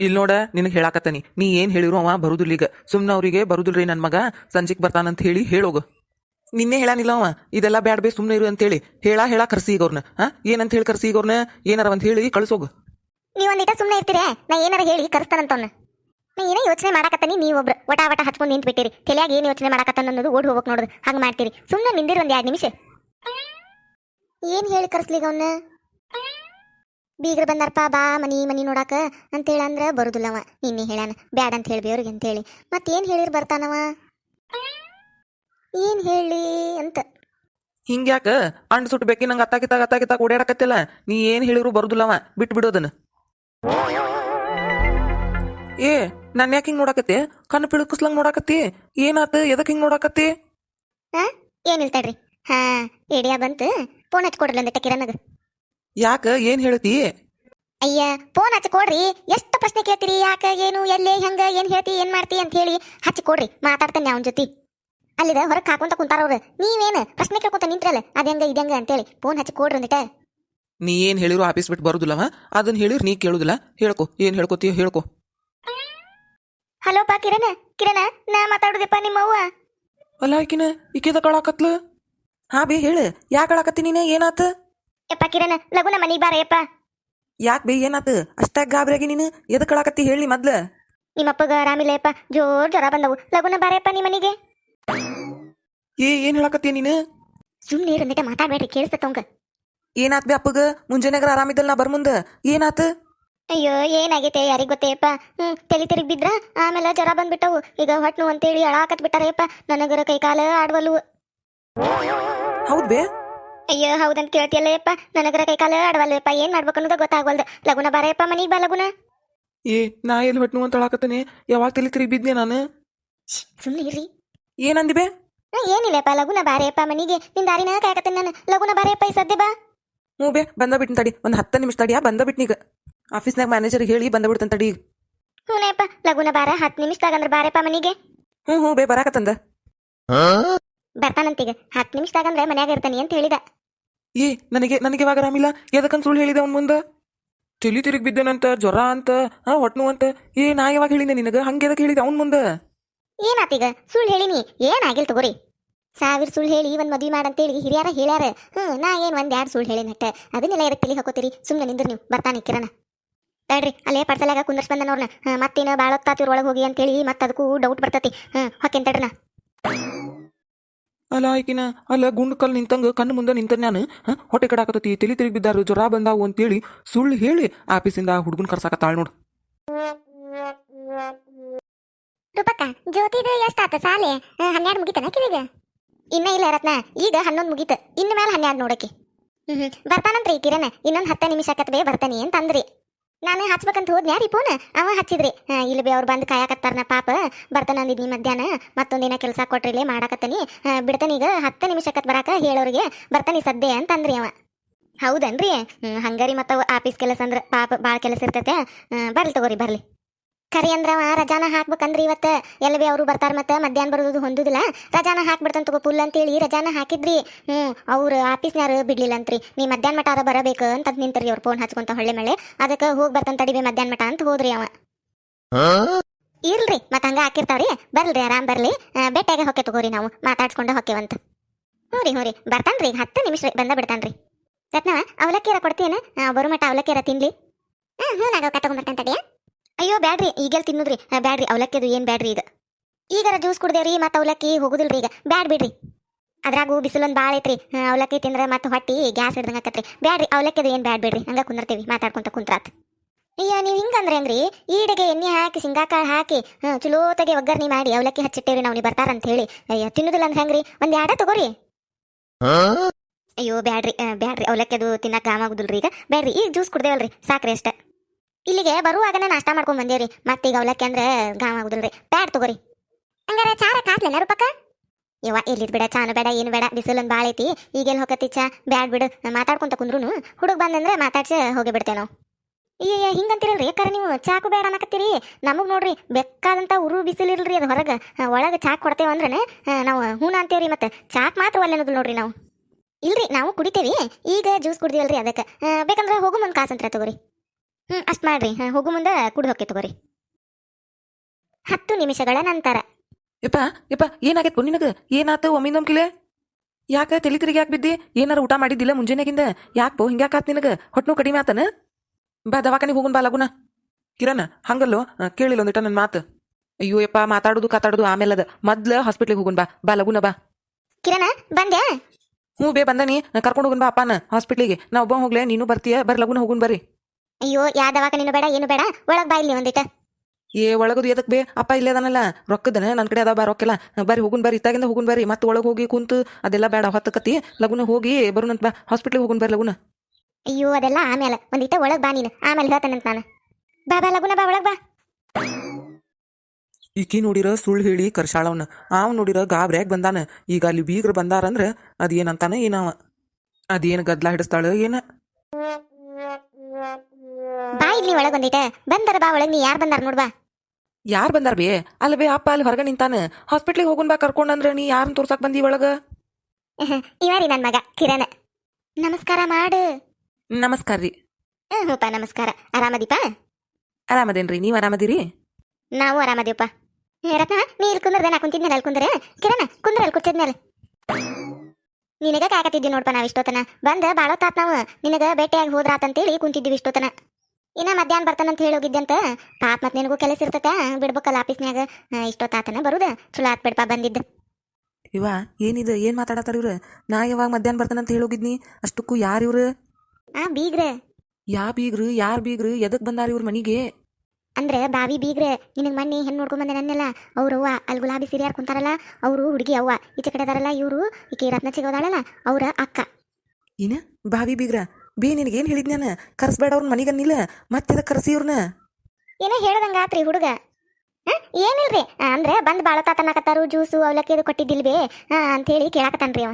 ಇಲ್ಲಿ ನೋಡ, ನಿನಗೆ ಹೇಳಾಕತ್ತಾನಿ. ನೀ ಏನು ಹೇಳಿರು ಅವ ಬರುದಿಲ್ಲ ಈಗ. ಸುಮ್ಮನೆ ಅವರಿಗೆ ಬರುದಿಲ್ರಿ ನನ್ನ ಮಗ, ಸಂಜೆಗೆ ಬರ್ತಾನಂತ ಹೇಳಿ ಹೇಳೋಗು ನಿನ್ನೆ ಹೇಳಾನಿಲ್ಲ ಅವ. ಇದೆಲ್ಲ ಬ್ಯಾಡ್ ಬೇ ಸುಮ್ಮನೆ ಇರು ಅಂತೇಳಿ. ಹೇಳ ಹೇಳ ಕರ್ಸಿ ಈಗ ಅವ್ರನ್ನ ಹಾ ಏನಂತ ಹೇಳಿ ಕರ್ಸಿ ಈಗ ಅವ್ರನ್ನ ಏನಾರ ಅಂತ ಹೇಳಿ ಕಳ್ಸೋಗು ನೀವ್ ಒಂದಿಟ ಸುಮ್ಮನೆ ಇರ್ತೀರ. ನಾ ಏನಾರ ಹೇಳಿ ಕರೆಸ್ತಾನಂತವ್ನ ನೀ ಏನೇ ಯೋಚನೆ ಮಾಡಾಕತ್ತಾನಿ ನೀವೊಬ್ರು ವಟ ವಟ ಹಚ್ಕೊಂಡು ನಿಂತು ಬಿಟ್ಟಿರಿ ತಲೆಯಾಗ ಏನು ಯೋಚನೆ ಮಾಡಾಕತ್ತಾನ ಅನ್ನೋದು ಓಡಿ ಹೋಗಕ್ ನೋಡುದು. ಹಂಗೆ ಮಾಡ್ತೀರಿ. ಸುಮ್ಮನೆ ನಿಂದಿರಿ ಒಂದು ಎರಡು ನಿಮಿಷ. ಏನು ಹೇಳಿ ಕರೆಸ್ಲಿಗ ಅವನ್ನ ಬೀಗ್ರು ಬಂದಾರಪ್ಪ ಬಾ ಮನಿ ಮನಿ ನೋಡಾಕ. ಅಂತೇಳಿ ಅಂದ್ರ ಬರುದಿಲ್ಲವ ನಿನ್ನೆ ಹೇಳ್ಯಾನ ಬ್ಯಾಡ ಅಂತ ಹೇಳಿ ಅವ್ರಿಗೆ ಅಂತೇಳಿ. ಏನ್ ಹೇಳಿರ್ ಬರ್ತಾನವ? ಏನು ಹೇಳಿ ಅಂತ. ಹಿಂಗ್ಯಾಕ? ಅಂಡ್ ಸುಟ್ಬೇಕಿ ನಂಗೆ ಅತ್ತಾಕಿತ್ತಾಗ ಅತ್ತಾಕಿತ್ತಾಗ ಓಡಾಡಕತ್ತಿಲ್ಲ. ನೀ ಏನು ಹೇಳಿರು ಬರುದಿಲ್ಲವ ಬಿಟ್ಟು ಬಿಡೋದನ್ನ ಏ ನನ್ ಯಾಕೆ ಹಿಂಗೆ ನೋಡಾಕತ್ತಿ? ಕಣ್ಣು ಪಿಳುಕಿಸ್ಲಂಗ್ ನೋಡಾಕತ್ತಿ? ಏನಾತ? ಎದಕ್ ಹಿಂಗೆ ನೋಡಾಕತ್ತಿ? ಏನ್ ಏನಿಲ್ಲ ತಡ್ರಿ ಹಾ ಏಡಿಯಾ ಬಂತು. ಫೋನ್ ಹಚ್ಕೊಡ್ರಲ್ಲ ಒಂದಿಟ್ಟ ಕಿರಣಗ ಯಾಕ ಏನು ಹೇಳ್ತಿ? ಅಯ್ಯ ಫೋನ್ ಹಚ್ಚಿ ಕೊಡ್ರಿ. ಎಷ್ಟು ಪ್ರಶ್ನೆ ಕೇಳ್ತೀರಿ? ಯಾಕ ಏನು ಎಲ್ಲಿ ಹೆಂಗ ಏನ್ ಹೇಳ್ತಿ ಏನ್ ಮಾಡ್ತಿ ಅಂತ ಹೇಳಿ ಹಚ್ಚಿ ಕೊಡ್ರಿ. ಮಾತಾಡ್ತಾನೆ ಅವನ ಜೊತೆ. ಅಲ್ಲಿದ ಹೊರಗೆ ಹಾಕೊಂತ ಕುಂತಾರ ಅವ್ರು. ನೀವೇನು ಪ್ರಶ್ನೆ ಕೇಳ್ಕೊಂತ ನಿಂತ್ರಲ್ಲ ಅದಂಗ ಇದಂಗ ಅಂತೇಳಿ ಫೋನ್ ಹಚ್ಚಿ ಕೊಡ್ರಿ ಅಂದಿಟ ನೀ ಏನ್ ಹೇಳಿರು ಆಫೀಸ್ ಬಿಟ್ಟು ಬರುದಿಲ್ಲವ? ಅದನ್ನ ಹೇಳಿರ್ ನೀ ಕೇಳುದಿಲ್ಲ. ಹೇಳ್ಕೊ ಏನು ಹೇಳ್ಕೊತೀಯ ಹೇಳ್ಕೊ. ಹಲೋ ಪಾ ಕಿರಣ. ಕಿರಣ ನಾ ಮಾತಾಡುದಪ್ಪ ನಿಮ್ಮವ್ವ. ಅಲ್ಲ ಆಕಿನ ಈಕೆದ ಕಳಾಕತ್ಲು ಹಾ ಬೇ ಹೇಳು. ಯಾಕೆ ಕಳಾಕತ್ತಿ ನೀನೆ? ಏನಾತ? ಯಪ್ಪ ಕಿರಣ ಲಗುನ ಮನಿಗ್ ಯಪ್ಪ ಯಾಕ್ ಬೇ ಏನಾತ? ಅಷ್ಟಾಗ ಗಾಬರಿಯಾಗಿ ನೀನು? ಎದಕ್ಕೆ ಕಳಾಕತ್ತಿ ಹೇಳಿ ಮೊದ್ಲು? ನಿಮ್ಮಪ್ಪಗ ಆರಾಮಿಲ್ಲಯ್ಯಪ್ಪ ಜೋರ್ ಜ್ವರ ಬಂದವು. ಲಗುನ ಬಾರಯಪ್ಪ ನಿಮ್ಮ ಮನಿಗೆ. ಏ ಏನು ಹೇಳಕತ್ತಿ ನೀನು? ಸುಮ್ಮನೆ ಇರಂದಿಟ ಮಾತಾಡ್ಬೇಡ್ರಿ ಕೇಳಿಸ್ತವಂಗ ಏನಾತ್ ಬೇ ಅಪ್ಪಗ? ಮುಂಜಾನೆಗರ ಆರಾಮಿದ್ದಲ್ಲ ನಾ ಬರ್ಮುಂದ ಏನಾತ? ಅಯ್ಯೋ ಏನಾಗೈತೆ ಯಾರಿಗ್ ಗೊತ್ತೇಯಪ್ಪ? ಹ್ಮ್ ತಲೆ ತಿರುಗಿ ಬಿದ್ರ ಆಮೇಲೆ ಜ್ವರ ಬಂದ್ಬಿಟ್ಟವು. ಈಗ ಹೊಟ್ನು ಅಂತೇಳಿ ಅಳಾಕತ್ ಬಿಟ್ಟಾರಯ್ಯಪ್ಪ ನನಗರ ಕೈ ಕಾಲ ಆಡ್ವಲ್ವು. ಹೌದ್ ಬೇ. ಅಯ್ಯೋ ಹೌದಂತ ಕೇಳ್ತಿಯಲ್ಲಯ್ಯಪ್ಪ? ನನಗರ ಕೈ ಕಾಲ ಆಡ್ವಲ್ವಪ್ಪ ಏನ್ ಮಾಡ್ಬೇಕು ಅನ್ನೋದು ಗೊತ್ತಾಗವಲ್ದು. ಲಗುನ ಬಾರಯಪ್ಪ ಮನಿಗ್ ಬಾ ಲಗುನ. ಏ ನಾ ಎಲ್ಲಿ ಹೊಟ್ನು ಅಂತ ಹೇಳಾಕತ್ತೇನೆ? ಯಾವಾಗ ತಲೆ ತಿರುಗಿ ಬಿದ್ದೆ ನಾನು ಸುಮ್ಮನೆ ಇರ್ರಿ. ಏನಂದಿಬೆ? ಆ, ಏನಿಲ್ಲಪ್ಪ ಲಗುನ ಬಾರಯಪ್ಪ ಮನಿಗೆ. ನಿನ್ ದಾರಿನ ಕಾಯಕತ್ತೇನೆ ನಾನು. ಲಗುನ ಬಾರಯಪ್ಪ ಈ ಸದ್ಯ ಬಾ. ಹ್ಞೂ ಬೇ ಬಂದ ಬಿಟ್ಟಿನ ತಡಿ. ಒಂದು ಹತ್ತು ನಿಮಿಷ ತಡಿಯಾ ಬಂದ ಬಿಟ್ನೀಗ ಆಫೀಸ್ನಾಗ ಮ್ಯಾನೇಜರ್ಗೆ ಹೇಳಿ ಬಂದ ಬಿಡ್ತಾನೆ ತಡಿ ಈಗ. ಹ್ಞೂನಪ್ಪ ಲಗುನ ಬಾರ ಹತ್ತು ನಿಮಿಷದಾಗಂದ್ರ ಬಾರಯಪ್ಪ ಮನಿಗೆ. ಹ್ಞೂ ಹ್ಞೂ ಬೇ ಬರಾಕತ್ತಂದ. ಬರ್ತಾನಂತೀಗ. ಹತ್ತು ನಿಮಿಷದಾಗಂದ್ರೆ ಮನ್ಯಾಗ ಇರ್ತಾನೆ ಅಂತ ಹೇಳಿದ. ಏ, ನನಗೆ ನನಗೆ ಇವಾಗ ಆರಾಮಿಲ್ಲ? ಎದಕ್ಕಂತ ಸುಳ್ಳು ಹೇಳಿದೆ ಅವ್ನ ಮುಂದೆ? ತಿಳಿ ತಿರುಗಿ ಬಿದ್ದನಂತ ಜ್ವರ ಅಂತ ಹಾ ಹೊಟ್ನು ಅಂತ. ಏ, ನಾ ಯಾವಾಗ ಹೇಳಿದೆ ನಿನಗೆ? ಹಂಗೆ ಎದಕ್ಕೆ ಹೇಳಿದೆ ಅವ್ನ ಮುಂದೆ? ಏನಾತೀಗ ಸುಳ್ಳು ಹೇಳಿನಿ. ಏನಾಗಿಲ್ ತಗೋರಿ? ಸಾವಿರ ಸುಳ್ಳು ಹೇಳಿ, ಒಂದ್ ಮದ್ವಿ ಮಾಡಂತೇಳಿ ಹಿರಿಯಾರ ಹೇಳ್ಯಾರ. ಹ್ಮ್, ನಾ ಏನ್ ಒಂದ್ ಎರಡು ಸುಳ್ಳು ಹೇಳಿ ನಟ್ಟ ಅದನ್ನೆಲ್ಲ ಎದಕ್ಕೆ ತಲೆ ಹಾಕೋತೀರಿ? ಸುಮ್ಮನೆ ನಿಂದ್ರ ನೀವು. ಬರ್ತಾನೆ ಕಿರಣ. ತಡ್ರಿ, ಅಲ್ಲೇ ಪಡ್ಸಲಾಗ ಕುಂದರ್ಸ್ ಬಂದ ನೋಡ್ನ ಮತ್ತೇನು ಭಾಳ ಹೊತ್ತಾತಿರ್ ಒಳಗೆ ಹೋಗಿ ಅಂತೇಳಿ ಮತ್ತೆ ಅದಕ್ಕೂ ಡೌಟ್ ಬರ್ತತಿ. ಹ್ಮ್, ಹೊಕ್ಕೇನ್ ತಡ್ರನ? ಅಲ್ಲ ಆಯ್ಕಿನ ಅಲ್ಲ ಗುಂಡು ಕಲ್ ನಿಂತಂಗ ಕಣ್ಣು ಮುಂದೆ ನಿಂತ ನಾನು ಹೊಟ್ಟೆ ಕಡಾಕತತಿ ತಲಿ ತಿರುಗಿ ಬಿದ್ದಾರು ಜ್ವರ ಬಂದಾವು ಅಂತೇಳಿ ಸುಳ್ಳು ಹೇಳಿ ಆಫೀಸಿಂದ ಹುಡುಗನ್ ಕರ್ಸಾಕತ್ತಾಳ ನೋಡು. ರೂಪಕ್ಕ, ಜ್ಯೋತಿದು ಎಷ್ಟಾತ ಸಾಲೆ? ಹನ್ನೆರಡು ಮುಗಿತನ ಕಿವಿಗ? ಇನ್ನ ಇಲ್ಲ ರತ್ನ, ಈಗ ಹನ್ನೊಂದು ಮುಗಿತ, ಇನ್ನು ಮೇಲೆ ಹನ್ನೆರಡು ನೋಡಕ್ಕೆ ಹ್ಮ್ ಬರ್ತಾನಂತ್ರಿ, ಕಿರಣ, ಇನ್ನೊಂದು ಹತ್ತು ನಿಮಿಷ ಆಕತ್ಬೇ ಬರ್ತಾನೆ ಅಂತ ಅಂದ್ರಿ ನಾನು ಹಚ್ಬೇಕಂತ ಹೋದ್ನ್ಯಾರಿ ಫೋನ್ ಅವ ಹಚ್ಚಿದ್ರಿ. ಇಲ್ಲಿ ಬಿ ಅವ್ರು ಬಂದು ಕಾಯಕತ್ತಾರನ ಪಾಪ. ಬರ್ತಾನ ಅಂದಿದ್ನಿ ಮಧ್ಯಾಹ್ನ. ಮತ್ತೊಂದಿನ ಕೆಲಸ ಕೊಟ್ರಿಲೆ ಮಾಡಾಕತ್ತನಿ. ಆ, ಬಿಡ್ತಾನೀಗ ಹತ್ತು ನಿಮಿಷಕ್ಕತ್ ಬರಾಕ ಹೇಳೋರಿಗೆ. ಬರ್ತಾನಿ ಸದ್ದೆ ಅಂತಂದ್ರಿ ಅವ. ಹೌದನ್ರಿ? ಹಂಗಾರಿ ಮತ್ತ ಆಫೀಸ್ ಕೆಲಸ ಅಂದ್ರ ಪಾಪ ಭಾಳ ಕೆಲಸ ಇರ್ತೈತೆ. ಬರ್ಲಿ ತಗೋರಿ ಬರ್ಲಿ. ಖರಿ ಅಂದ್ರ ಅವ, ರಜಾನ ಹಾಕ್ಬೇಕಂದ್ರಿ ಇವತ್ತ ಎಲ್ಲ ಬಿ ಅವರು ಬರ್ತಾರ ಮತ್ತೆ ಮಧ್ಯಾಹ್ನ ಬರೋದು ಹೊಂದುದಿಲ್ಲ. ರಜಾನ ಹಾಕ್ಬಿಡ್ತಂತ ತಗೋ ಪುಲ್ ಅಂತೇಳಿ ರಜಾನ ಹಾಕಿದ್ರಿ. ಹ್ಮ್ ಅವ್ರ ಆಫೀಸ್ನ್ಯಾರು ಬಿಡ್ಲಿಲ್ಲ ಅಂತ್ರಿ. ನೀ ಮಧ್ಯಾಹ್ನ ಮಟ ಅದ ಬರಬೇಕು ಅಂತ ನಿಂತ್ರಿ ಅವ್ರ ಫೋನ್ ಹಚ್ಕೊಂತ ಹೊಳ್ಳೆ ಮಳೆ. ಅದಕ್ಕೆ ಹೋಗಿ ಬರ್ತಂತ ತಡಿಬೇ ಮಧ್ಯಾಹ್ನ ಮಟ ಅಂತ ಹೋದ್ರಿ ಅವ. ಇಲ್ರಿ ಮತ್ತೆ ಹಂಗ ಹಾಕಿರ್ತಾವ್ರಿ. ಬರ್ಲ್ರಿ, ಆರಾಮ್ ಬರ್ಲಿ. ಬೆಟ್ಟಾಗ ಹೊಕ್ಕೆ ತಗೋರಿ ನಾವು, ಮಾತಾಡ್ಸ್ಕೊಂಡ ಹೊಕ್ಕೆವಂತ ಹ್ಞೂ ರೀ ಹ್ಞೂ ರೀ ಬರ್ತಾನ್ರಿ ನಿಮಿಷ ಬಂದ ಬಿಡ್ತಾನ್ರಿ. ರತ್ನವ, ಅವಲಕ್ಕಿರ ಕೊಡ್ತೀಯನ? ಬರೋ ಮಟ ಅವಲಕ್ಕಿರ ತಿನ್ಲಿ. ಹ್ಞೂ ಹ್ಞೂ ನಾಗ ತಡಿಯ. ಅಯ್ಯೋ, ಬ್ಯಾಡ್ರಿ. ಈಗೆಲ್ ತಿನ್ನುದ್ರಿ. ಬ್ಯಾಡ್ರಿ. ಅವಲಕ್ಕಿದು ಏನ್ ಬ್ಯಾಡ್ರಿ ಈಗ ಈಗಾರ ಜ್ಯೂಸ್ ಕುಡ್ದೇವ್ರಿ, ಮತ್ತೆ ಅವಲಕ್ಕಿ ಹೋಗುದಿಲ್ರಿ ಈಗ. ಬ್ಯಾಡ್ ಬಿಡ್ರಿ. ಅದ್ರಾಗೂ ಬಿಸಿಲೊಂದು ಭಾಳ ಐತ್ರಿ. ಅವಲಕ್ಕಿ ತಿಂದ್ರೆ ಮತ್ತೆ ಹೊಟ್ಟಿ ಗ್ಯಾಸ್ ಹಿಡ್ದಂಗೆ ಆಕತ್ರಿ ಬ್ಯಾಡ್ರಿ ಅವಲಕ್ಕಿದು ಏನ್ ಬ್ಯಾಡ್ ಬಿಡ್ರಿ. ಹಂಗ ಕುಂದಿರ್ತೀವಿ, ಮಾತಾಡ್ಕೊಂತ ಕುಂತ್ರಾತ್. ಅಯ್ಯ, ನೀವು ಹಿಂಗಂದ್ರೆ ಹೆಂಗ್ರಿ? ಈಡೆಗೆ ಎಣ್ಣೆ ಹಾಕಿ ಶೇಂಗಾಕಾಳು ಹಾಕಿ ಚಲೋತಾಗೆ ಒಗ್ಗರ್ಣಿ ಮಾಡಿ ಅವಲಕ್ಕಿ ಹಚ್ಚಿಟ್ಟೇವ್ರಿ ನಾವು ನೀವು ಬರ್ತಾರಂತ ಹೇಳಿ ಅಯ್ಯ, ತಿನ್ನುದಿಲ್ಲ ಅಂದ್ರೆ ಹೆಂಗ್ರಿ? ಒಂದ್ ಎರಡ ತಗೋರಿ. ಅಯ್ಯೋ, ಬ್ಯಾಡ್ರಿ. ಬ್ಯಾಡ್ರಿ. ಅವಲಕ್ಕಿದು ತಿನ್ನಕ್ ಆಮಾಗುದಿಲ್ರಿ ಈಗ. ಬ್ಯಾಡ್ರಿ. ಈಗ ಜ್ಯೂಸ್ ಕುಡ್ದೇವಲ್ರಿ. ಸಾಕ್ರಿ ಅಷ್ಟ. ಇಲ್ಲಿಗೆ ಬರುವಾಗನೇ ನಾಷ್ಟ ಮಾಡ್ಕೊಂಡ್ ಬಂದೇವ್ರಿ. ಮತ್ತೀಗ ಅವಲಕ್ಕಿ ಅಂದ್ರೆ ಗಾಮ ಆಗುದಿಲ್ರಿ. ಪ್ಯಾಡ್ ತಗೋರಿ. ಹಂಗಾರ ಚಾರ ಕಾಸ್ಲೇನ ರೂಪಕ್ಕ? ಇವ ಇಲ್ಲಿದ್ ಬಿಡ ಚಾನು ಬೇಡ ಏನು ಬೇಡ ಬಿಸಿಲೊಂದು ಭಾಳ ಐತಿ. ಈಗೇನು ಹೋಗತಿ ಚಾ? ಬ್ಯಾಡ್ ಬಿಡು. ಮಾತಾಡ್ಕೊಂತ ಕುಂದ್ರು ಹುಡುಗ ಬಂದಂದ್ರೆ ಮಾತಾಡ್ಸಿ ಹೋಗಿ ಬಿಡ್ತೇವೆ ನಾವು. ಅಯ್ಯ ಹಿಂಗಂತಿರಲ್ರಿ? ಯಾಕಾರ ನೀವು ಚಾಕು ಬೇಡ ಅನ್ನಕತ್ತೀರಿ? ನಮಗೆ ನೋಡ್ರಿ ಬೇಕಾದಂಥ ಉರು ಬಿಸಿಲಿಲ್ರಿ ಅದು ಹೊರಗೆ. ಒಳಗೆ ಚಾಕ್ ಕೊಡ್ತೇವೆ ಅಂದ್ರೆ ನಾವು ಹೂನ ಅಂತೇವ್ರಿ ಮತ್ತೆ. ಚಾಕ್ ಮಾತ್ರ ಒಲ್ಲೆನದು ನೋಡ್ರಿ ನಾವು. ಇಲ್ರಿ ನಾವು ಕುಡಿತೇವಿ. ಈಗ ಜ್ಯೂಸ್ ಕುಡಿದಿವಲ್ರಿ ಅದಕ್ಕೆ. ಬೇಕಂದ್ರೆ ಹೋಗು ಮುಂದೆ ಕಾಸಂತ್ರ ತಗೋರಿ. ಹ್ಞೂ ಅಷ್ಟು ಮಾಡ್ರಿ. ಹಾಂ ಹೋಗು ಮುಂದೆ ಕುಡ್ದು ಹೋಗಿ ತಗೋರಿ. ಹತ್ತು ನಿಮಿಷಗಳ ನಂತರ. ಯಪ್ಪ ಯಪ್ಪ ಏನಾಗೈತ್ ನಿನಗ? ಏನಾತು ಒಮ್ಮಿಂದೊಮ್ಕಿಲೆ? ಯಾಕ ತಲೆ ತಿರುಗಿ ಯಾಕೆ ಬಿದ್ದಿ? ಏನಾರ ಊಟ ಮಾಡಿದ್ದಿಲ್ಲ ಮುಂಜಾನೆಗಿಂದ? ಯಾಕೆ ಪೋ ಹಿಂಗ್ಯಾಕಾತ್ ನಿನಗ? ಹೊಟ್ನು ಕಡಿಮೆ ಆತನ? ಬಾ ದವಾಖಾನಿಗೆ ಹೋಗುನ್ ಬಾ ಲಗುನ. ಕಿರಣ ಹಂಗಲ್ಲೋ? ಕೇಳಿಲ್ಲ ಒಂದಿಟ ನನ್ನ ಮಾತು. ಅಯ್ಯೋ ಯಪ್ಪ ಮಾತಾಡೋದು ಕಾತಾಡೋದು ಆಮೇಲೆ ಅದ. ಮೊದ್ಲ ಹಾಸ್ಪಿಟ್ಲಿಗೆ ಹೋಗುನ್ ಬಾ. ಬಾ ಲಗುನ ಬಾ. ಕಿರಣ ಬಂದ್ಯಾ? ಹ್ಞೂ ಬೇ ಬಂದನಿ. ಕರ್ಕೊಂಡು ಹೋಗುನ್ ಬಾ ಅಪ್ಪನ ಹಾಸ್ಪಿಟ್ಲಿಗೆ. ನಾ ಒಬ್ಬ ಹೋಗ್ಲೆ ನೀನು ಬರ್ತೀಯ? ಬರ್ ಲಗುನ ಹೋಗುನ್ ಬರ್ರಿ. ಅಯ್ಯೋ ಯಾವ ನೀನು ಬೇಡ ಏನು ಬೇಡ. ಒಳಗ್ ಬಾ ಇಲ್ಲಿ ಒಂದಿಟ. ಏ ಒಳಗದು ಎದಕ್ ಬೇ? ಅಪ್ಪ ಇಲ್ಲೇ ಅದಾನಲ್ಲ. ರೊಕ್ಕದನ ನನ್ನ ಕಡೆ ಅದ ಬಾ ರೊಕ್ಕೆಲ್ಲ. ಬರ್ರಿ ಹೋಗುನ್ ಬರ್ರಿ. ಇತ್ತಾಗಿಂದ ಹೋಗುನ್ ಬರ್ರಿ. ಮತ್ತೆ ಒಳಗ್ ಹೋಗಿ ಕುಂತು ಅದೆಲ್ಲ ಬೇಡ ಹೊತ್ತಕತಿ ಲಗುನ ಹೋಗಿ ಬರುನಂತ ಬಾ. ಹಾಸ್ಪಿಟ್ಲಿಗೆ ಹೋಗುನ್ ಬರ್ರಿ ಲಗುನ. ಅಯ್ಯೋ ಅದೆಲ್ಲ ಆಮೇಲೆ ಒಂದಿಟ ಒಳಗ್ ಬಾ ನೀನು. ಆಮೇಲೆ ಹೇಳ್ತಾನಂತ ನಾನು. ಬಾ ಬಾ ಲಗುನ ಬಾ ಒಳಗ್ ಬಾ. ಈಕಿ ನೋಡಿರ ಸುಳ್ಳು ಹೇಳಿ ಕರ್ಸಾಳವನ್ನ ಅವ್ ನೋಡಿರ ಗಾಬ್ರ್ಯಾಗ ಬಂದಾನ. ಈಗ ಅಲ್ಲಿ ಬೀಗ್ರ ಬಂದಾರಂದ್ರ ಅದೇನಂತಾನ ಏನವ? ಅದೇನ್ ಗದ್ಲಾ ಹಿಡಿಸ್ತಾಳ ಏನ? ಬಾ ಇಲ್ಲಿ ಒಳಗ್ ಬಂದರ ಬಂದಾರ ಬಾ ಒಳಗ್ ನೀ ಯಾರ್ ಬಂದಾರ ನೋಡ್ ಬಾ. ಯಾರ್ ಬಂದಾರ ಬೇ? ಅಲ್ಲ ಬೇ ಅಪ್ಪ ಅಲ್ಲಿ ಹೊರಗ ನಿಂತಾನ. ಹಾಸ್ಪಿಟ್ಲಿಗೆ ಹೋಗುನ್ ಬಾ ಕರ್ಕೊಂಡಂದ್ರ ನೀ ಯಾರನ್ನ ತೋರ್ಸಕ್ ಬಂದಿ ಒಳಗ? ಇವ ರೀ ನನ್ ಮಗ ಕಿರಣ. ನಮಸ್ಕಾರ ಮಾಡು. ನಮಸ್ಕಾರ ರೀ. ಹ್ಞೂಪ್ಪ ನಮಸ್ಕಾರ. ಆರಾಮದೀಪ? ಆರಾಮದೇನ್ರಿ ನೀವ್ ಆರಾಮದಿರಿ? ನಾವು ಆರಾಮದಿವಪ್ಪ. ರತ್ನ ನೀ ಇಲ್ಲಿ ಕುಂದ್ರದೆ ನಾ ಕುಂತಿದ್ನಲ್ಲ ಅಲ್ಲಿ ಕುಂದ್ರೆ? ಕಿರಣ ಕುಂದ್ರ ಅಲ್ಲಿ ಕೂತಿದ್ನಲ್ಲ ನಿನಗ ಕಾಕತ್ತಿದ್ವಿ ನೋಡ್ಪ ನಾವ್ ಇಷ್ಟೋತನ ಬಂದ ಬಾಳೋತಾತ್ ನಾವು. ನಿನಗ ಭೇಟಿಯಾಗಿ ಹೋದ್ರಾತಂತೇಳಿ ಕುಂತಿದ್ವಿ ಇಷ್ಟೋತನ ಇನ್ನ ಮಧ್ಯಾಹ್ನ ಬರ್ತಾನಂತ ಹೇಳಿ ಹೋಗಿದ್ದಂತ ಪಾಪ ಮತ್ತೆ ನಿನಗೂ ಕೆಲಸ ಇರ್ತತ ಬಿಡ್ಬೇಕಲ್ಲ ಆಫೀಸ್ನ್ಯಾಗ. ಇಷ್ಟೊತ್ತಾತನ ಬರುದ ಚಲೋ ಆತ್ ಬಿಡ್ಪ ಬಂದಿದ್ದ. ಇವ ಏನಿದು ಏನ್ ಮಾತಾಡತಾರ ಇವ್ರ? ನಾ ಯಾವಾಗ ಮಧ್ಯಾಹ್ನ ಬರ್ತಾನಂತ ಹೋಗಿದ್ನಿ ಅಷ್ಟಕ್ಕೂ ಯಾರ್ ಇವ್ರು? ಆ ಬೀಗ್ರೆ. ಯಾ ಬೀಗ್ರು ಯಾರ್ ಬೀಗ್ರು? ಎದಕ್ ಬಂದಾರ ಇವ್ರ ಮನಿಗೆ? ಅಂದ್ರೆ ಬಾವಿ ಬೀಗ್ರೆ ನಿನಗ್ ಮನ್ನಿ ಹೆಣ್ಣು ನೋಡ್ಕೊಂಡ್ ಬಂದೆ ನನ್ನೆಲ್ಲ. ಅವ್ರ ಅವ್ವ ಅಲ್ಲಿ ಗುಲಾಬಿ ಸೀರೆ ಕುಂತಾರಲ್ಲ ಅವರು ಹುಡುಗಿ ಅವ್ವ ಈಚೆ ಕಡೆ ಅದಾರಲ್ಲ ಇವರು ಈಕೆ ರತ್ನ ಸಿಗೋದಾಳಲ್ಲ ಅವ್ರ ಅಕ್ಕ. ಏನ ಬಾವಿ ಬೀಗ್ರ? ಬೇ ನಿನಗೇನು ಹೇಳಿದ್ನ ಕರ್ಸ್ಬೇಡ ಅವ್ರ ನಿಲ್ಲ ಮತ್ತೆ ಕರ್ಸಿ ಇವ್ರನ್ನ ಏನೋ ಹೇಳದಂಗ ಆತ್ರಿ ಹುಡುಗ? ಏನಿಲ್ರಿ? ಅಂದ್ರೆ ಬಂದ್ ಬಾಳ ತಾತನಾಕತ್ತಾರು ಜ್ಯೂಸು ಅವಲಕ್ಕಿ ಇದು ಕೊಟ್ಟಿದ್ದಿಲ್ವೇ? ಅಂತ ಹೇಳಿ ಕೇಳಾಕತ್ತಾನ್ರಿ ಅವ.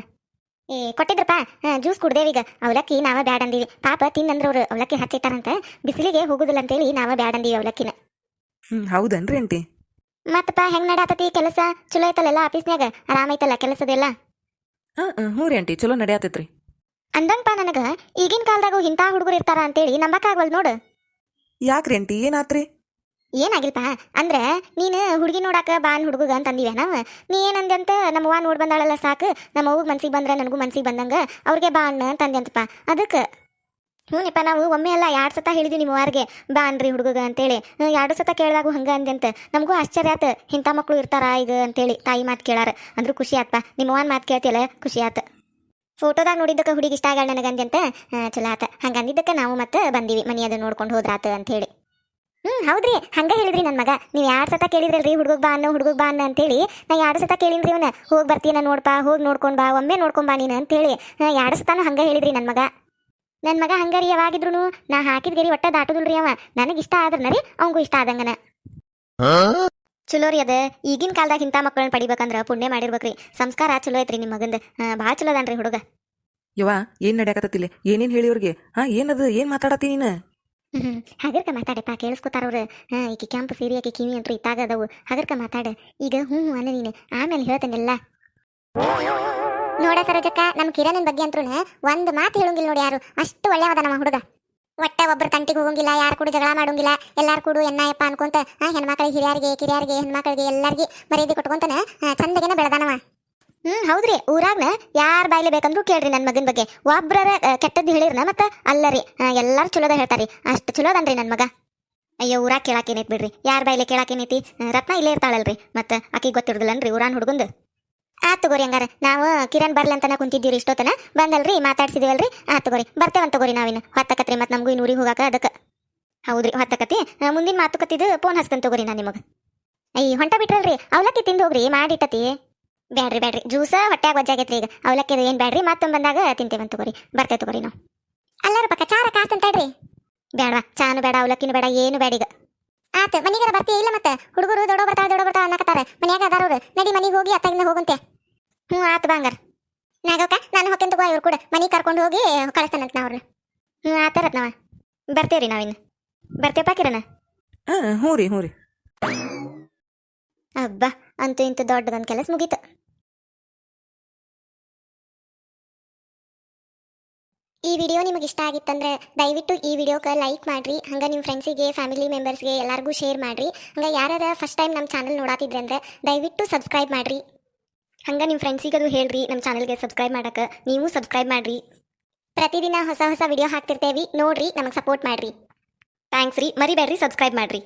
ಏ ಕೊಟ್ಟಿದ್ರಪ್ಪ ಜ್ಯೂಸ್ ಕುಡ್ದೇವೀಗ ಅವಲಕ್ಕಿ ನಾವ ಬ್ಯಾಡ ಅಂದಿವಿ. ಪಾಪ ತಿನ್ನಂದ್ರ ಅವ್ರು ಅವಲಕ್ಕಿ ಹಚ್ಚಿಟ್ಟಾರಂತ. ಬಿಸಿಲಿಗೆ ಹೋಗುದಿಲ್ಲ ಅಂತೇಳಿ ನಾವ ಬ್ಯಾಡ ಅಂದಿವಿ ಅವಲಕ್ಕಿನ. ಹ್ಮ್ ಹೌದನ್ರಿ ಅಂಟಿ ಮತ್ತಪ್ಪ ಹೆಂಗ್ ನಡಾತತಿ ಕೆಲಸ? ಚಲೋ ಐತಲ್ಲ ಆಫೀಸ್ನ್ಯಾಗ? ಆರಾಮೈತಲ್ಲ ಕೆಲಸದೆಲ್ಲ? ಹ್ಮ್ ಹ್ಞೂ ರೀ ಅಂಟಿ ಚಲೋ ನಡೆಯತೈತ್ರಿ. ಅಂದಂಗಪ್ಪ ನನಗ ಈಗಿನ ಕಾಲದಾಗೂ ಇಂಥ ಹುಡುಗರು ಇರ್ತಾರ ಅಂತೇಳಿ ನಂಬಕ್ಕಾಗವಲ್ ನೋಡು. ಯಾಕ್ರಿ ಅಂಟಿ ಏನಾತ್ರಿ? ಏನಾಗಿಲ್ಪ? ಅಂದ್ರೆ ನೀನು ಹುಡುಗಿ ನೋಡಾಕ ಬಾನ್ ಹುಡುಗ ಅಂತ ಅಂದಿವೆ ನಾವು? ನೀ ಏನಂದೆ ಅಂತ ನಮ್ಮ ನೋಡಿ ಬಂದಾಳಲ್ಲ ಸಾಕು ನಮ್ಮ ಅವ್ವಗ್ ಮನ್ಸಿಗೆ ಬಂದ್ರೆ ನನಗೂ ಮನ್ಸಿಗೆ ಬಂದಂಗ ಅವ್ರಿಗೆ ಬಾ ಅಣ್ಣ ಅಂತ ಅಂದ್ಯಂತಪ್ಪ. ಅದಕ್ಕೆ ಹ್ಞೂನಿಪ್ಪ ನಾವು ಒಮ್ಮೆ ಅಲ್ಲ ಎರಡು ಸತ ಹೇಳಿದ್ವಿ ನಿಮ್ಮ ಬಾನ್ ಬಾ ಅನ್ರಿ ಹುಡುಗ ಅಂತೇಳಿ. ಎರಡು ಸತ ಕೇಳಿದಾಗ ಹಂಗ ಅಂದ್ಯಂತ. ನಮಗೂ ಆಶ್ಚರ್ಯ ಆತ ಇಂಥ ಮಕ್ಕಳು ಇರ್ತಾರ ಈಗ ಅಂತೇಳಿ ತಾಯಿ ಮಾತು ಕೇಳಾರ. ಅಂದ್ರೂ ಖುಷಿ ಆತ್ಪ. ನಿಮ್ಮ ಅವ್ವನ ಮಾತು ಕೇಳ್ತಿಯಲ್ಲ ಖುಷಿ ಆತ. ಫೋಟೋದಾಗ ನೋಡಿದ್ದಕ್ಕೆ ಹುಡುಗಿ ಇಷ್ಟ ಆಗ ನನಗೆ ಅಂತ ಚಲೋ ಆತ. ಹಂಗ ಅಂದಿದ್ದಕ್ಕೆ ನಾವು ಮತ್ತೆ ಬಂದೀವಿ ಮನಿ ಅದು ನೋಡ್ಕೊಂಡು ಹೋದ್ರಾತ ಅಂತ ಹೇಳಿ ಹ್ಮ್, ಹೌದ್ರಿ, ಹಂಗ ಹೇಳಿದ್ರಿ ನನ್ನ ಮಗ. ನೀವು ಯಾರ್ ಸತ ಕೇಳಿದ್ರಲ್ರಿ ಹುಡುಗ ಬಾ ಅನ್ನೋ ಹುಡುಗ ಬಾ ಅನ್ನ ಅಂತೇಳಿ ನಾ ಎರಡು ಸತ ಕೇಳಿನ್ರಿ ಅವನ ಹೋಗಿ ಬರ್ತೀನ ನೋಡ್ಪಾ, ಹೋಗಿ ನೋಡ್ಕೊಂಡ್ ಬಾ, ಒಮ್ಮೆ ನೋಡ್ಕೊಂಡ್ ಬಾ ನೀನು ಅಂತೇಳಿ ಎರಡು ಸತಾನು ಹಂಗ ಹೇಳಿದ್ರಿ ನನ್ನ ಮಗ. ನನ್ನ ಮಗ ಹಂಗಾರಿ ಯಾವಾಗಿದ್ರು ನಾ ಹಾಕಿದ ಗೆರಿ ಒಟ್ಟ ದಾಟುದಿಲ್ರಿ ಅವ. ನನಗೆ ಇಷ್ಟ ಆದ್ರನ ರೀ ಅವಂಗೂ ಇಷ್ಟ ಆದಂಗನ. ಚಲೋ ರೀ ಅದ. ಈಗಿನ ಕಾಲದಾಗ ಇಂಥ ಮಕ್ಕಳನ್ನ ಪಡಿಬೇಕಂದ್ರ ಪುಣ್ಯ ಮಾಡಿರ್ಬೇಕ್ರಿ. ಸಂಸ್ಕಾರ ಚಲೋ ಐತ್ರಿ ನಿಮ್ಮ ಮಗಂದ. ಭಾಳ ಚಲೋ ಅದಾನ್ರಿ ಹುಡುಗ. ಯವ್ವ ಏನ್ ನಡೆಯಕತ್ತಿಲ್ಲ ಏನೇನ್ ಹೇಳಿ ಅವ್ರಿಗೆ ಹಾ ಏನದು ಏನ್ ಮಾತಾಡತ್ತಿ ನೀನು? ಹ್ಮ್ ಹಗರ್ಕ ಮಾತಾಡಪ್ಪ ಕೇಳಿಸ್ಕೊತಾರ ಅವ್ರು. ಹಾ ಈಕಿ ಕೆಂಪು ಸೀರೆ ಆಕೆ ಕಿವಿ ಅಂತೂ ಇತ್ತಾಗ ಅದಾವು. ಹಗರ್ಕ ಮಾತಾಡ. ಈಗ ಹ್ಞೂ ಹ್ಞೂ ಅನ್ನ ನೀನು. ಆಮೇಲೆ ಹೇಳ್ತೇನೆಲ್ಲ. ನೋಡ ಸರೋಜಕ್ಕ ನಮ್ಮ ಕಿರಣನ್ ಬಗ್ಗೆ ಅಂತ್ರು ಒಂದು ಮಾತು ಹೇಳಂಗಿಲ್ಲ ನೋಡಿ ಯಾರು. ಅಷ್ಟು ಒಳ್ಳೆಯವಾದ ನಮ್ಮ ಹುಡುಗ. ಒಟ್ಟ ಒಬ್ಬರು ತಂಟಿಗೆ ಹೋಗಂಗಿಲ್ಲ, ಯಾರು ಕೂಡ ಜಗಳ ಮಾಡೋಂಗಿಲ್ಲ, ಎಲ್ಲಾರು ಕೂಡ ಎನ್ನಾಯಪ್ಪ ಅನ್ಕೊಂತ ಹೆಣ್ಮಕ್ಳಿಗೆ ಹಿರಿಯರಿಗೆ, ಕಿರಿಯರಿಗೆ, ಹೆಣ್ಮಕ್ಳಿಗೆ ಎಲ್ಲರಿಗೆ ಮರ್ಯಾದೆ ಕೊಟ್ಕೊಂತನ ಚಂದಗೇನ ಬೆಳೆದಾನವ. ಹ್ಮ್, ಹೌದ್ರಿ, ಊರಾಗ್ನ ಯಾರ ಬಾಯ್ಲೆ ಬೇಕಂದ್ರು ಕೇಳ್ರಿ ನನ್ನ ಮಗನ ಬಗ್ಗೆ. ಒಬ್ರರ ಕೆಟ್ಟದ್ದು ಹೇಳಿರ್ನ ಮತ್ತ ಅಲ್ಲರಿ ಎಲ್ಲಾರು ಚಲೋದ ಹೇಳ್ತಾರಿ ಅಷ್ಟು ಚಲೋದನ್ರಿ ನನ್ನ ಮಗ. ಅಯ್ಯೋ ಊರಾ ಕೇಳಾಕೇನೈತಿ ಬಿಡ್ರಿ. ಯಾರ ಬಾಯ್ಲೆ ಕೇಳಾಕೇನೈತಿ ರತ್ನ ಇಲ್ಲೇ ಇರ್ತಾಳಲ್ರಿ. ಮತ್ತ ಆಕಿಗೆ ಗೊತ್ತಿರೋದಿಲ್ಲನ್ರಿ ಊರಾನ್ ಹುಡುಗಂದು. ಆತ್ ತಗೋರಿ ಹಂಗಾರ. ನಾವು ಕಿರಣ್ ಬರ್ಲಂತನ ಅಂತನ ಕುಂತಿದ್ದೀವಿ ಇಷ್ಟೊತ್ತನ. ಬಂದಲ್ರಿ ಮಾತಾಡ್ಸಿದೀವಲ್ರಿ. ಆತ್ ತಗೋರಿ. ಬರ್ತೇವಂತ ತಗೋರಿ ನಾವಿನ ಹೊತ್ತಕತ್ರಿ ಮತ್ತೆ ನಮಗೂ ಇನ್ನು ಊರಿಗೆ ಹೋಗಾಕ ಅದಕ್ಕೆ. ಹೌದ್ರಿ ಹೊತ್ತಕತಿ ಮುಂದಿನ ಮಾತುಕತಿದು ಫೋನ್ ಹಚ್ತೇನೆ ತಗೋರಿ ನಾನು ನಿಮಗೆ. ಅಯ್ಯ ಹೊಂಟ ಬಿಟ್ರಲ್ರಿ. ಅವಲಕ್ಕಿ ತಿಂದು ಹೋಗ್ರಿ ಮಾಡಿಟ್ಟತಿ. ಬ್ಯಾಡ್ರಿ ಬ್ಯಾಡ್ರಿ. ಜ್ಯೂಸ ಹೊಟ್ಯಾಗ ಒಜ್ಜಾಗೈತ್ರಿ ಈಗ. ಅವಲಕ್ಕಿ ಏನ್ ಬ್ಯಾಡ್ರಿ ಮತ್ತೊಂದು ಬಂದಾಗ ತಿಂತೇವಂತ ತಗೋರಿ. ಬರ್ತೇವೆ ತಗೋರಿ ನಾವು. ಅಲ್ಲಾರ ಪಕ್ಕ ಚಾರ ಕಾಸ್ ಅಂತೇಳ್ರಿ ಬೇಡವಾ ಚಾನು ಬೇಡ ಅವಲಕ್ಕಿನೂ ಬೇಡ ಏನು ಬೇಡ ಈಗ. ಆತ ಮನೆಗಾರ ಬರ್ತೀಯ ಇಲ್ಲ ಮತ್ತೆ? ಹುಡುಗರು ದೊಡ್ಡ ಬರ್ತಾಳ ದೊಡ್ಡ ಬರ್ತಾಳ ಅನ್ನಕತ್ತಾರೆ. ಮನ್ಯಾಗ ಅದಾರವ್ರು ನಡಿ ಮನೆಗೆ ಹೋಗಿ ಅತ್ತಾಗಿಂದ ಹೋಗುಂತೆ. ಹ್ಞೂ ಆತು ಬಂಗಾರ ನಾಗಕ್ಕ ನಾನು ಹೊಕ್ಕಂತ ತಗೋ ಇವ್ರು ಕೂಡ. ಮನೆ ಕರ್ಕೊಂಡು ಹೋಗಿ ಕಳಿಸ್ತಾನಂತ ನಾ ಅವ್ರನ್ನ ಹ್ಞೂ ಆತರತ್ ನಾವ. ಬರ್ತೇವ್ರಿ ನಾವಿನ್ನು ಬರ್ತೇವಪ್ಪ ಕಿರಣ? ಹಾ ಹ್ಞೂ ರೀ ಹ್ಞೂ ರೀ. ಅಬ್ಬಾ ಅಂತೂ ಇಂತೂ ದೊಡ್ಡದೊಂದು ಕೆಲಸ ಮುಗೀತು. ಈ ವಿಡಿಯೋ ನಿಮಗೆ ಇಷ್ಟ ಆಗಿತ್ತಂದ್ರೆ ದಯವಿಟ್ಟು ಈ ವಿಡಿಯೋಕ್ಕೆ ಲೈಕ್ ಮಾಡಿರಿ ಹಂಗೆ ನಿಮ್ಮ ಫ್ರೆಂಡ್ಸಿಗೆ ಫ್ಯಾಮಿಲಿ ಮೆಂಬರ್ಸ್ಗೆ ಎಲ್ಲರಿಗೂ ಶೇರ್ ಮಾಡಿರಿ. ಹಂಗೆ ಯಾರ್ಯಾರು ಫಸ್ಟ್ ಟೈಮ್ ನಮ್ಮ ಚಾನಲ್ ನೋಡಾತಿದ್ರೆ ಅಂದ್ರೆ ದಯವಿಟ್ಟು ಸಬ್ಸ್ಕ್ರೈಬ್ ಮಾಡ್ರಿ. ಹಂಗೆ ನಿಮ್ಮ ಅದು ಹೇಳ್ರಿ ನಮ್ಮ ಚಾನಲ್ಗೆ ಸಬ್ಸ್ಕ್ರೈಬ್ ಮಾಡಕ್ಕೆ ನೀವು ಸಬ್ಸ್ಕ್ರೈಬ್ ಮಾಡ್ರಿ. ಪ್ರತಿದಿನ ಹೊಸ ಹೊಸ ವಿಡಿಯೋ ಹಾಕ್ತಿರ್ತೇವಿ, ನೋಡ್ರಿ, ನಮಗೆ ಸಪೋರ್ಟ್ ಮಾಡ್ರಿ. ಥ್ಯಾಂಕ್ಸ್ ರೀ, ಮರಿಬೇಡ್ರಿ ಸಬ್ಸ್ಕ್ರೈಬ್ ಮಾಡ್ರಿ.